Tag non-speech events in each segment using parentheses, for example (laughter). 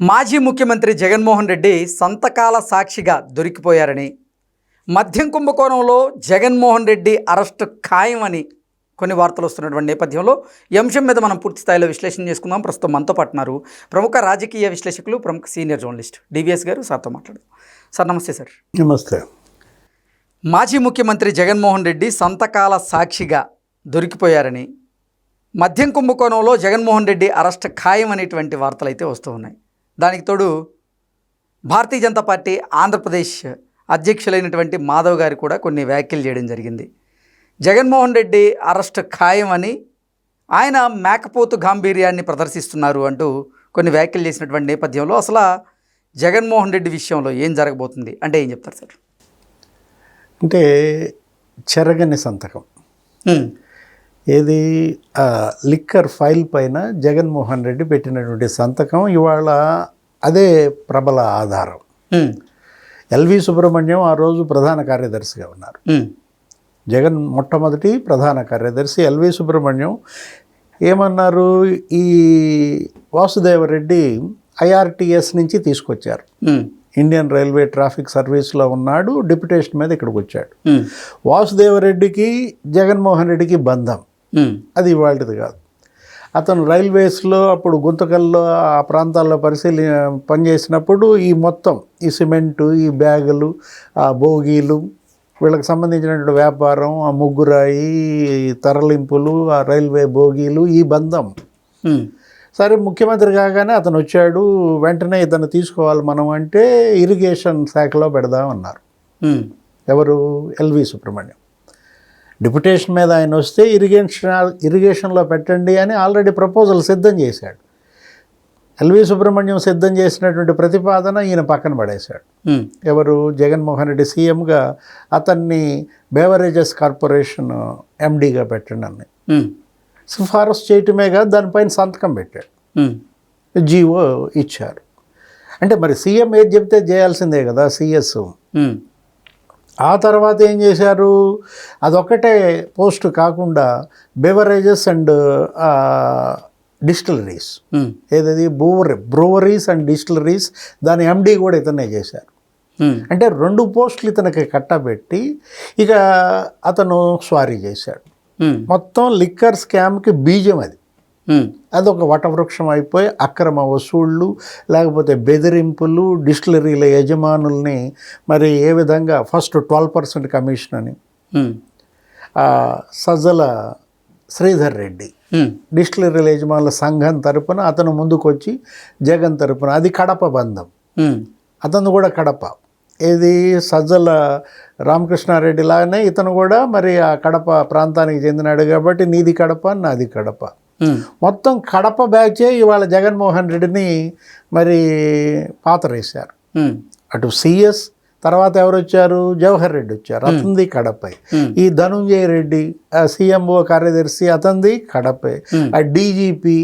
మాజీ ముఖ్యమంత్రి జగన్మోహన్ రెడ్డి సంతకాల సాక్షిగా దొరికిపోయారని మద్యం కుంభకోణంలో జగన్మోహన్ రెడ్డి అరెస్టు ఖాయమని కొన్ని వార్తలు వస్తున్నటువంటి నేపథ్యంలో ఈ అంశం మీద మనం పూర్తి స్థాయిలో విశ్లేషణ చేసుకుందాం. ప్రస్తుతం మనతో పాటున్నారు ప్రముఖ రాజకీయ విశ్లేషకులు ప్రముఖ సీనియర్ జర్నలిస్ట్ డివిఎస్ గారు. సార్తో మాట్లాడు సార్ నమస్తే సార్. నమస్తే. మాజీ ముఖ్యమంత్రి జగన్మోహన్ రెడ్డి సంతకాల సాక్షిగా దొరికిపోయారని మద్యం కుంభకోణంలో జగన్మోహన్ రెడ్డి అరెస్ట్ ఖాయం అనేటువంటి వార్తలు అయితే వస్తూ ఉన్నాయి. దానికి తోడు భారతీయ జనతా పార్టీ ఆంధ్రప్రదేశ్ అధ్యక్షులైనటువంటి మాధవ్ గారు కూడా కొన్ని వ్యాఖ్యలు చేయడం జరిగింది. జగన్మోహన్ రెడ్డి అరెస్ట్ ఖాయం అని ఆయన మేకపోతు గాంభీర్యాన్ని ప్రదర్శిస్తున్నారు అంటూ కొన్ని వ్యాఖ్యలు చేసినటువంటి నేపథ్యంలో అసలు జగన్మోహన్ రెడ్డి విషయంలో ఏం జరగబోతుంది? అంటే ఏం చెప్తారు సార్? అంటే చెరగని సంతకం. ఏది? లిక్కర్ ఫైల్ పైన జగన్మోహన్ రెడ్డి పెట్టినటువంటి సంతకం ఇవాళ అదే ప్రబల ఆధారం. ఎల్వి సుబ్రహ్మణ్యం ఆ రోజు ప్రధాన కార్యదర్శిగా ఉన్నారు. జగన్ మొట్టమొదటి ప్రధాన కార్యదర్శి ఎల్వి సుబ్రహ్మణ్యం. ఏమన్నారు? ఈ వాసుదేవరెడ్డి ఐఆర్టీఎస్ నుంచి తీసుకొచ్చారు. ఇండియన్ రైల్వే ట్రాఫిక్ సర్వీస్లో ఉన్నాడు డిప్యుటేషన్ మీద ఇక్కడికి వచ్చాడు. వాసుదేవరెడ్డికి జగన్మోహన్ రెడ్డికి బంధం. అది ఇవాళది కాదు. అతను రైల్వేస్లో అప్పుడు గుంతకల్లో ఆ ప్రాంతాల్లో పరిశీలి పనిచేసినప్పుడు ఈ మొత్తం ఈ సిమెంటు ఈ బ్యాగులు ఆ బోగీలు వీళ్ళకి సంబంధించినటువంటి వ్యాపారం ఆ ముగ్గురాయి తరలింపులు ఆ రైల్వే బోగీలు ఈ బంధం. సరే ముఖ్యమంత్రి కాగానే అతను వచ్చాడు వెంటనే ఇతను తీసుకోవాలి మనం అంటే ఇరిగేషన్ శాఖలో పెడదామన్నారు. ఎవరు? ఎల్వి సుబ్రహ్మణ్యం. డిప్యుటేషన్ మీద ఆయన వస్తే ఇరిగేషన్ ఇరిగేషన్లో పెట్టండి అని ఆల్రెడీ ప్రపోజల్ సిద్ధం చేశాడు. ఎల్వి సుబ్రహ్మణ్యం సిద్ధం చేసినటువంటి ప్రతిపాదన ఈయన పక్కన పడేశాడు. ఎవరు? జగన్మోహన్ రెడ్డి సీఎంగా అతన్ని బేవరేజెస్ కార్పొరేషన్ ఎండీగా పెట్టండి అని సిఫారసు చేయటమే కాదు దానిపైన సంతకం పెట్టాడు. జీవో ఇచ్చారు. అంటే మరి సీఎం ఏది చెప్తే చేయాల్సిందే కదా సిఎస్ ఆ తర్వాత ఏం చేశారు? అదొక్కటే పోస్ట్ కాకుండా బెవరేజెస్ అండ్ డిస్టిలరీస్ ఏదది? బ్రూవరీ బ్రూవరీస్ అండ్ డిస్టిలరీస్ దాని ఎండి కూడా ఇతనే చేశారు. ఉమ్, అంటే రెండు పోస్టులు ఇతనికి కట్టబెట్టి ఇక అతను స్వారీ చేశాడు. ఉమ్, మొత్తం లిక్కర్ స్కామ్కి బీజం అది. ఉమ్, అదొక వటవృక్షం అయిపోయి అక్రమ వసూళ్ళు లేకపోతే బెదిరింపులు డిస్టిలరీల యజమానుల్ని మరి ఏ విధంగా ఫస్ట్ ట్వెల్వ్ పర్సెంట్ కమిషన్ అని. సజ్జల శ్రీధర్ రెడ్డి. డిస్టిలరీల యజమానుల సంఘం తరపున అతను ముందుకొచ్చి జగన్ తరపున అది కడప బంధం. అతను కూడా కడప. ఏది సజ్జల రామకృష్ణారెడ్డి లాగానే ఇతను కూడా మరి ఆ కడప ప్రాంతానికి చెందినాడు కాబట్టి నీది కడప నాది కడప. మొత్తం కడప బ్యాచే ఇవాళ జగన్మోహన్ రెడ్డిని మరి పాతరేశారు ఉమ్, అటు సిఎస్ తర్వాత ఎవరు వచ్చారు జవహర్ రెడ్డి వచ్చారు. అతనిది కడపై. Hmm. ఈ ధనుంజయ రెడ్డి సీఎంఓ కార్యదర్శి అతనిది కడపే. Hmm. ఆ డీజీపీ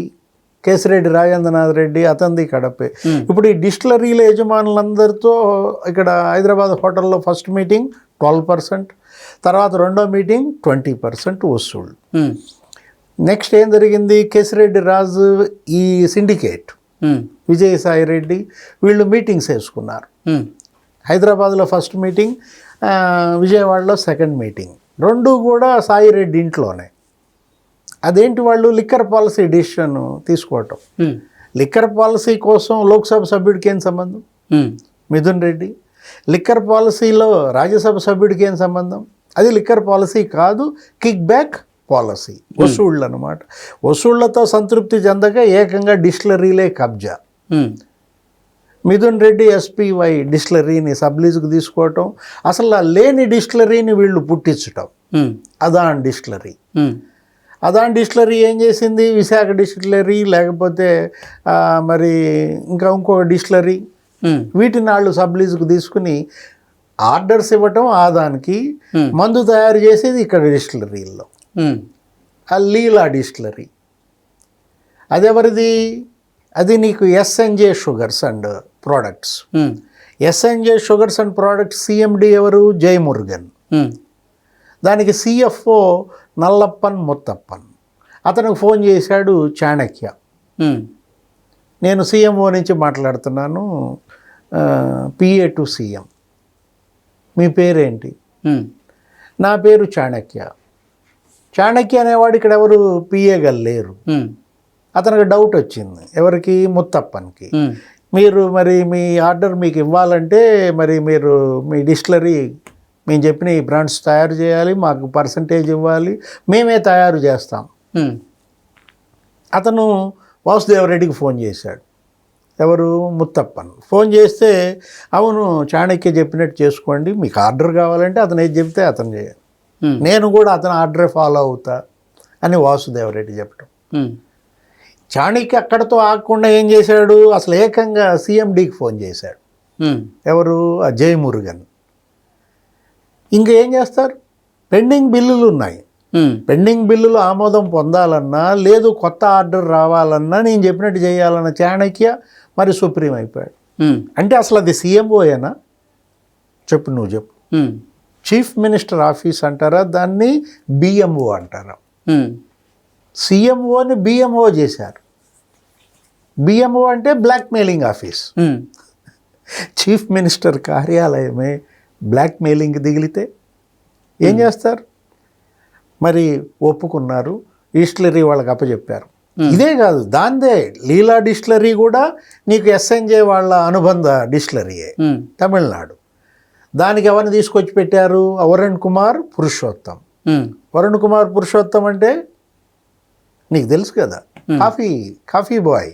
కేసిరెడ్డి రాజేంద్రనాథ్ రెడ్డి అతనిది కడపే. Hmm. ఇప్పుడు ఈ డిస్టిలరీల యజమానులందరితో ఇక్కడ హైదరాబాద్ హోటల్లో ఫస్ట్ మీటింగ్ ట్వెల్వ్ పర్సెంట్ తర్వాత రెండో మీటింగ్ ట్వంటీ పర్సెంట్ వసూళ్ళు నెక్స్ట్ ఏం జరిగింది? కేసిరెడ్డి రాజు ఈ సిండికేట్ విజయసాయి రెడ్డి వీళ్ళు మీటింగ్స్ వేసుకున్నారు. హైదరాబాద్లో ఫస్ట్ మీటింగ్ విజయవాడలో సెకండ్ మీటింగ్. రెండు కూడా సాయి రెడ్డి ఇంట్లోనే. అదేంటి వాళ్ళు? లిక్కర్ పాలసీ డిసిషన్ తీసుకోవటం. లిక్కర్ పాలసీ కోసం లోక్సభ సభ్యుడికి ఏం సంబంధం? మిథున్ రెడ్డి. లిక్కర్ పాలసీలో రాజ్యసభ సభ్యుడికి ఏం సంబంధం? అది లిక్కర్ పాలసీ కాదు కిక్ బ్యాక్ పాలసీ. వసూళ్ళు అనమాట వసూళ్ళతో సంతృప్తి చెందక ఏకంగా డిస్టిలరీలే కబ్జా. మిథున్ రెడ్డి ఎస్పీవై డిస్టిలరీని సబ్లీజ్కి తీసుకోవటం అసలు లేని డిస్టిలరీని వీళ్ళు పుట్టించటం. అదాన్ డిస్టిలరీ. అదాన్ డిస్టిలరీ ఏం చేసింది? విశాఖ డిస్టిలరీ లేకపోతే మరి ఇంకా ఇంకో డిస్టిలరీ. వీటిని వాళ్ళు సబ్లీజ్కి తీసుకుని ఆర్డర్స్ ఇవ్వటం ఆదానికి. మందు తయారు చేసేది ఇక్కడ డిస్టిలరీల్లో. ఆ లీలా డిస్టిలరీ. అదెవరిది? అది నీకు SNJ sugars and products SNJ sugars and products CMD ఎవరు? జయమురుగన్. దానికి సిఎఫ్ఓ నల్లప్పన్ ముత్తప్పన్. అతనికి ఫోన్ చేశాడు చాణక్య. నేను సీఎంఓ నుంచి మాట్లాడుతున్నాను. పిఏ టు సీఎం మీ పేరేంటి? నా పేరు చాణక్య. చాణక్య అనేవాడు ఇక్కడ ఎవరు? పిఏగా లేరు. అతనికి డౌట్ వచ్చింది. ఎవరికి? ముత్తప్పన్కి. మీరు మరి మీ ఆర్డర్ మీకు ఇవ్వాలంటే మరి మీరు మీ డిస్టిలరీ మేము చెప్పిన ఈ బ్రాండ్స్ తయారు చేయాలి మాకు పర్సంటేజ్ ఇవ్వాలి మేమే తయారు చేస్తాం. అతను వాసుదేవరెడ్డికి ఫోన్ చేశాడు. ఎవరు? ముత్తప్పన్. ఫోన్ చేస్తే అవును చాణక్య చెప్పినట్టు చేసుకోండి మీకు ఆర్డర్ కావాలంటే అతను ఏది చెప్తే అతను చేయాలి. నేను కూడా అతను ఆర్డరే ఫాలో అవుతా అని వాసుదేవరెడ్డి చెప్పడం ఉమ్, చాణక్య అక్కడతో ఆగకుండా ఏం చేశాడు? అసలు ఏకంగా సీఎండీకి ఫోన్ చేశాడు. ఉమ్, ఎవరు? ఆ జయమురుగన్. ఇంకా ఏం చేస్తారు? పెండింగ్ బిల్లులు ఉన్నాయి. పెండింగ్ బిల్లులు ఆమోదం పొందాలన్నా లేదు కొత్త ఆర్డర్ రావాలన్నా నేను చెప్పినట్టు చేయాలన్న చాణక్య మరి సుప్రీం అయిపోయాడు. అంటే అసలు అది సీఎంఓయేనా? చెప్పు నువ్వు చెప్పు. చీఫ్ మినిస్టర్ ఆఫీస్ అంటారా దాన్ని బిఎంఓ అంటారా. సీఎంఓని బిఎంఓ చేశారు. బిఎంఓ అంటే blackmailing office chief minister కార్యాలయమే బ్లాక్ మెయిలింగ్ దిగిలితే ఏం చేస్తారు? మరి ఒప్పుకున్నారు డిస్టిలరీ వాళ్ళకి అప్పచెప్పారు. ఇదే కాదు దాందే. లీలా డిస్టిలరీ కూడా నీకు ఎస్ఎన్జే వాళ్ళ అనుబంధ డిస్టిలరీయే. తమిళనాడు. దానికి ఎవరిని తీసుకొచ్చి పెట్టారు? వరుణ్ కుమార్ పురుషోత్తం. వరుణ్ కుమార్ పురుషోత్తం అంటే నీకు తెలుసు కదా. Coffee coffee boy.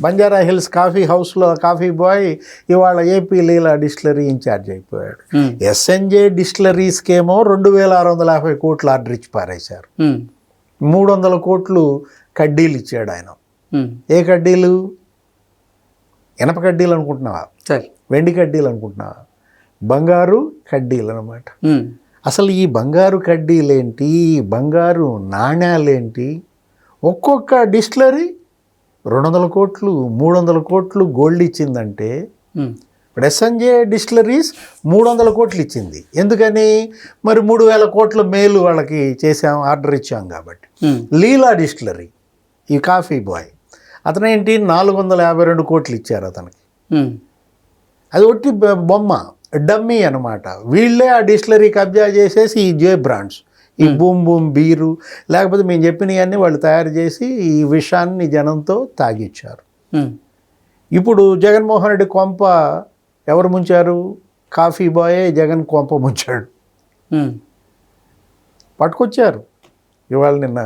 Banjara hills coffee హౌస్లో కాఫీ బాయ్ ఇవాళ ఏపీ లీలా డిస్టిలరీ ఇన్ఛార్జ్ అయిపోయాడు. ఎస్ఎన్జే డిస్టిలరీస్కేమో రెండు వేల ఆరు వందల యాభై కోట్లు ఆర్డర్ ఇచ్చి పారేశారు. మూడు వందల కోట్లు కడ్డీలు ఇచ్చాడు ఆయన. ఏ కడ్డీలు? ఇనప కడ్డీలు అనుకుంటున్నావా? వెండి కడ్డీలు అనుకుంటున్నావా? బంగారు కడ్డీలు అనమాట అసలు ఈ బంగారు కడ్డీలేంటి? ఈ బంగారు నాణ్యాలేంటి? ఒక్కొక్క డిస్టిలరీ రెండు వందల కోట్లు మూడు వందల కోట్లు గోల్డ్ ఇచ్చిందంటే ఇప్పుడు ఎస్ఎన్జే డిస్టిలరీస్ మూడు వందల కోట్లు ఇచ్చింది. ఎందుకని? మరి మూడు వేల కోట్ల మేలు వాళ్ళకి చేసాం ఆర్డర్ ఇచ్చాం కాబట్టి. లీలా డిస్టిలరీ ఈ కాఫీ బాయ్. అతనేంటి? నాలుగు వందల యాభై రెండు కోట్లు ఇచ్చారు అతనికి. అది ఒట్టి బొమ్మ. డమ్మీ అనమాట వీళ్ళే ఆ డిస్టిలరీ కబ్జా చేసేసి ఈ జే బ్రాండ్స్. ఈ బూమ్ బూమ్ బీరు లేకపోతే మేము చెప్పినవన్నీ వాళ్ళు తయారు చేసి ఈ విషాన్ని జనంతో తాగిచ్చారు. ఉమ్, ఇప్పుడు జగన్మోహన్ రెడ్డి కొంప ఎవరు ముంచారు? కాఫీ బాయే జగన్ కొంప ముంచాడు. ఉమ్, పట్టుకొచ్చారు. ఇవాళ నిన్న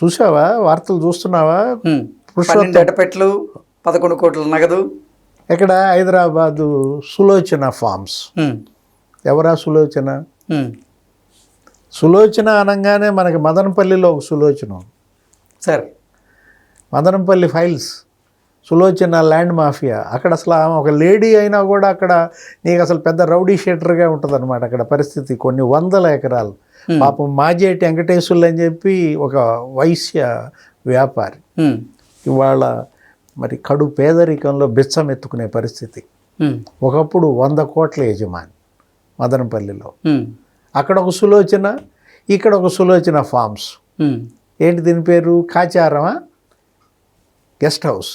చూసావా? వార్తలు చూస్తున్నావా? ఉమ్. పురుషోత్తం. పన్నెండు అట్టపెట్లు పదకొండు కోట్ల నగదు. ఇక్కడ హైదరాబాదు సులోచన ఫార్మ్స్ ఎవరా సులోచన? సులోచన అనగానే మనకి మదనపల్లిలో ఒక సులోచన. సరే. Madanapalle files. Sulochana land mafia. అక్కడ అసలు ఆమె ఒక లేడీ అయినా కూడా అక్కడ నీకు అసలు పెద్ద రౌడీ షీటర్గా ఉంటుంది అనమాట అక్కడ పరిస్థితి. కొన్ని వందల ఎకరాలు. పాపం మాజేటి వెంకటేశ్వర్లు అని చెప్పి ఒక వైశ్య వ్యాపారి. ఇవాళ మరి కడు పేదరికంలో బిచ్చం ఎత్తుకునే పరిస్థితి. ఒకప్పుడు వంద కోట్ల యజమాని మదనపల్లిలో. అక్కడ ఒక సులోచన ఇక్కడ ఒక సులోచన ఫార్మ్స్ ఉమ్, ఏంటి దీని పేరు? కాచారమా? Guest house.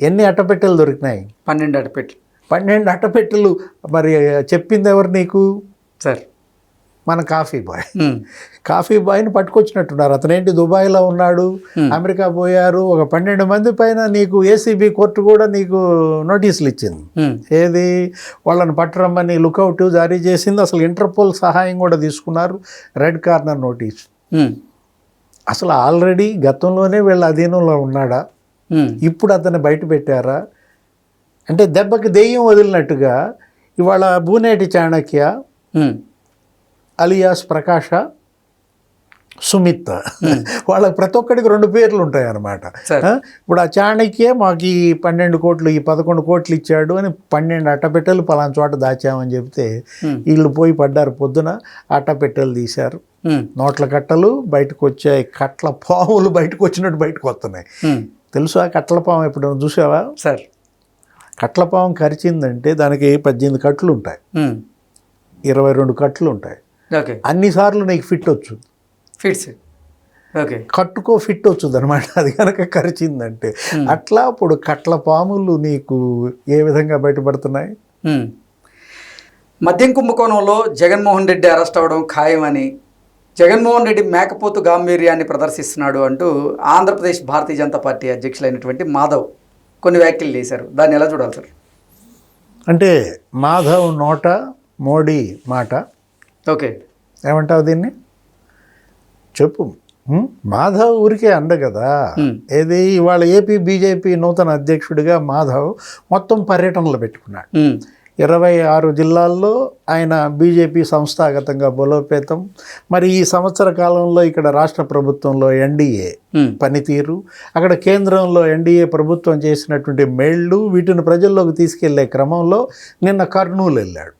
ఎన్ని అట్టపెట్టెలు దొరికినాయి? పన్నెండు అట్టపెట్లు పన్నెండు అట్టపెట్టెలు. మరి చెప్పింది ఎవరు నీకు? సరే మన కాఫీ బాయ్. కాఫీ బాయ్ని పట్టుకొచ్చినట్టున్నారు. అతనేంటి దుబాయ్లో ఉన్నాడు అమెరికా పోయారు ఒక పన్నెండు మంది పైన నీకు ఏసీబీ కోర్టు కూడా నీకు నోటీసులు ఇచ్చింది. ఏది? వాళ్ళని పట్టరమ్మని లుకౌట్ జారీ చేసింది. అసలు ఇంటర్పోల్ సహాయం కూడా తీసుకున్నారు. Red corner notice. అసలు ఆల్రెడీ గతంలోనే వీళ్ళ అధీనంలో ఉన్నాడా? ఇప్పుడు అతన్ని బయట పెట్టారా? అంటే దెబ్బకి దెయ్యం వదిలినట్టుగా ఇవాళ భూనేటి చాణక్య అలియాస్ ప్రకాష సుమిత్ వాళ్ళకి ప్రతి ఒక్కడికి రెండు పేర్లు ఉంటాయి అన్నమాట సరే. ఆ? ఇప్పుడు ఆ చాణక్య మాకు ఈ పన్నెండు కోట్లు ఈ పదకొండు కోట్లు ఇచ్చాడు అని పన్నెండు అట్టపెట్టెలు పలానా చోట దాచామని చెప్తే ఉమ్, వీళ్ళు పోయి పడ్డారు పొద్దున అట్టపెట్టెలు తీశారు. ఉమ్, నోట్ల కట్టలు బయటకు వచ్చాయి కట్ల పాములు బయటకు వచ్చినట్టు బయటకు వస్తున్నాయి. తెలుసా కట్ల పాము ఎప్పుడైనా చూసావా? సరే. కట్ల పాము కరిచిందంటే దానికి పద్దెనిమిది కట్లు ఉంటాయి ఇరవై రెండు కట్లు ఉంటాయి అన్నిసార్లు నీకు ఫిట్ వచ్చు. Fits okay. కట్టుకో ఫిట్ వచ్చుది అనమాట (laughs) అది కనుక కరిచిందంటే. అట్లా అప్పుడు కట్ల పాములు నీకు ఏ విధంగా బయటపడుతున్నాయి? ఉమ్. మద్యం కుంభకోణంలో జగన్మోహన్ రెడ్డి అరెస్ట్ అవ్వడం ఖాయమని జగన్మోహన్ రెడ్డి మేకపోతు గాంభీర్యాన్ని ప్రదర్శిస్తున్నాడు అంటూ ఆంధ్రప్రదేశ్ భారతీయ జనతా పార్టీ అధ్యక్షులైనటువంటి మాధవ్ కొన్ని వ్యాఖ్యలు చేశారు. దాన్ని ఎలా చూడాలి సార్? అంటే మాధవ్ నోట మోడీ మాట. ఓకే ఏమంటావు దీన్ని చెప్పు? మాధవ్ ఊరికే అండ కదా. ఏది ఇవాళ ఏపీ బీజేపీ నూతన అధ్యక్షుడిగా మాధవ్ మొత్తం పర్యటనలు పెట్టుకున్నాడు. ఇరవై ఆరు జిల్లాల్లో ఆయన బీజేపీ సంస్థాగతంగా బలోపేతం మరి ఈ సంవత్సర కాలంలో ఇక్కడ రాష్ట్ర ప్రభుత్వంలో ఎన్డీఏ. పనితీరు అక్కడ కేంద్రంలో ఎన్డీఏ ప్రభుత్వం చేసినటువంటి మేళ్ళు వీటిని ప్రజల్లోకి తీసుకెళ్ళే క్రమంలో నిన్న కర్నూలు వెళ్ళాడు.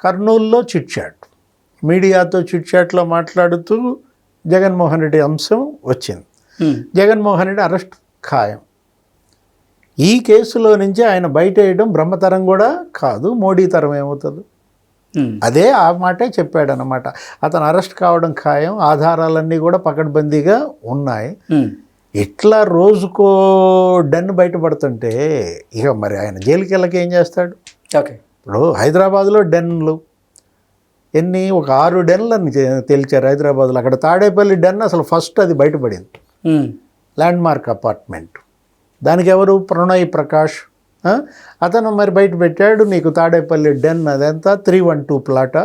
కర్నూలులో చిట్ చాట్ మీడియాతో చిట్ చాట్లో మాట్లాడుతూ జగన్మోహన్ రెడ్డి అంశం వచ్చింది. జగన్మోహన్ రెడ్డి అరెస్ట్ ఖాయం. ఈ కేసులో నుంచి ఆయన బయట వేయడం బ్రహ్మతరం కూడా కాదు మోడీ తరం ఏమవుతుంది. అదే ఆ మాటే చెప్పాడనమాట అతను అరెస్ట్ కావడం ఖాయం ఆధారాలన్నీ కూడా పకడ్బందీగా ఉన్నాయి. ఇట్లా రోజుకో డన్ బయటపడుతుంటే ఇక మరి ఆయన జైలుకి వెళ్ళక ఏం చేస్తాడు? ఓకే. ఇప్పుడు హైదరాబాద్లో డెన్లు ఎన్ని ఒక ఆరు డెన్లను తేల్చారు హైదరాబాద్లో అక్కడ తాడేపల్లి డెన్ అసలు ఫస్ట్ అది బయటపడింది ఉమ్. ల్యాండ్ మార్క్ అపార్ట్మెంట్ దానికి ఎవరు ప్రణయ్ ప్రకాష్? అతను మరి బయట పెట్టాడు నీకు తాడేపల్లి డెన్ అదంతా త్రీ వన్ టూ ప్లాటా.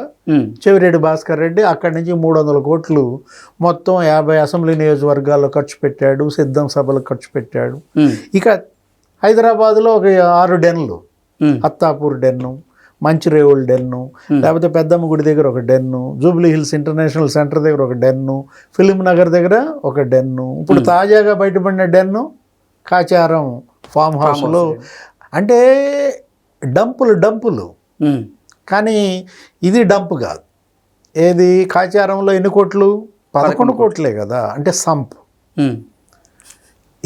చెవిరెడ్డి భాస్కర్ రెడ్డి అక్కడి నుంచి మూడు వందల కోట్లు మొత్తం యాభై అసెంబ్లీ నియోజకవర్గాల్లో ఖర్చు పెట్టాడు సిద్ధం సభలకు ఖర్చు పెట్టాడు. ఇక హైదరాబాద్లో ఒక ఆరు డెన్లు. అత్తాపూర్ డెన్ను మంచిరేవుల్ డెన్ను లేకపోతే పెద్దమ్మ గుడి దగ్గర ఒక డెన్ను జూబ్లీ హిల్స్ ఇంటర్నేషనల్ సెంటర్ దగ్గర ఒక డెన్ను ఫిలిం నగర్ దగ్గర ఒక డెన్ను. ఇప్పుడు తాజాగా బయటపడిన డెన్ను కాచారం ఫామ్ హౌస్లో. అంటే డంపులు డంపులు. ఉమ్. కానీ ఇది డంప్ కాదు. ఏది? కాచారంలో ఎన్ని కోట్లు? పదకొండు కోట్లే. కదా. అంటే సంప్.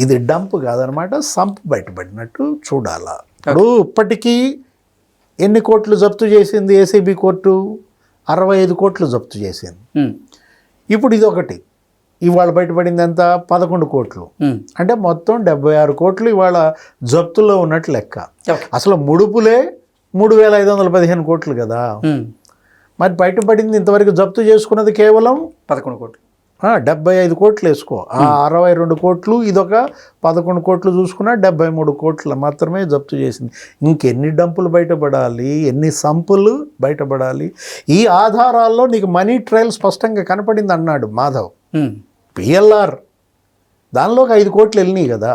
ఇది డంప్ కాదనమాట. సంప్ బయటపడినట్టు చూడాలా. ఇప్పుడు ఇప్పటికీ ఎన్ని కోట్లు జప్తు చేసింది ఏసీబీ కోర్టు? అరవై ఐదు కోట్లు జప్తు చేసింది. ఇప్పుడు ఇది ఒకటి ఇవాళ బయటపడింది ఎంత? పదకొండు కోట్లు. అంటే మొత్తం డెబ్బై ఆరు కోట్లు ఇవాళ జప్తులో ఉన్నట్టు లెక్క. అసలు ముడుపులే మూడు వేల ఐదు వందల పదిహేను కోట్లు కదా. మరి బయటపడింది ఇంతవరకు జప్తు చేసుకున్నది కేవలం పదకొండు కోట్లు. డెబ్బై ఐదు కోట్లు వేసుకో. ఆ అరవై రెండు కోట్లు ఇదొక పదకొండు కోట్లు చూసుకున్నా డెబ్బై మూడు కోట్లు మాత్రమే జప్తు చేసింది. ఇంకెన్ని డంపులు బయటపడాలి? ఎన్ని సంపులు బయటపడాలి? ఈ ఆధారాల్లో నీకు మనీ ట్రయల్ స్పష్టంగా కనపడింది అన్నాడు మాధవ్. పిఎల్ఆర్. దానిలోకి ఐదు కోట్లు వెళ్ళినాయి కదా.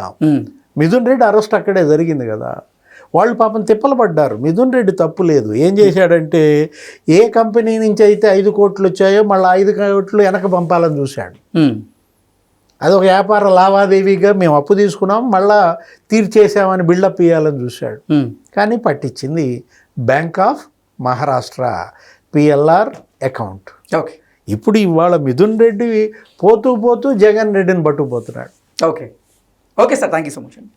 మిథున్ రెడ్డి అరెస్ట్ అక్కడే జరిగింది కదా. వాళ్ళు పాపం తిప్పలు పడ్డారు. మిథున్ రెడ్డి తప్పు లేదు. ఏం చేశాడంటే ఏ కంపెనీ నుంచి అయితే ఐదు కోట్లు వచ్చాయో మళ్ళీ ఐదు కోట్లు వెనక పంపాలని చూశాడు. ఉమ్. అది ఒక వ్యాపార లావాదేవీగా మేము అప్పు తీసుకున్నాం మళ్ళా తీర్చేసామని బిల్డప్ ఇవ్వాలని చూశాడు. కానీ పట్టించింది bank of Maharashtra PLR account. Okay. ఇప్పుడు ఇవాళ మిథున్ రెడ్డి పోతూ పోతూ జగన్ రెడ్డిని పట్టుకుపోతున్నాడు. Okay. Okay sir thank you so much అండి.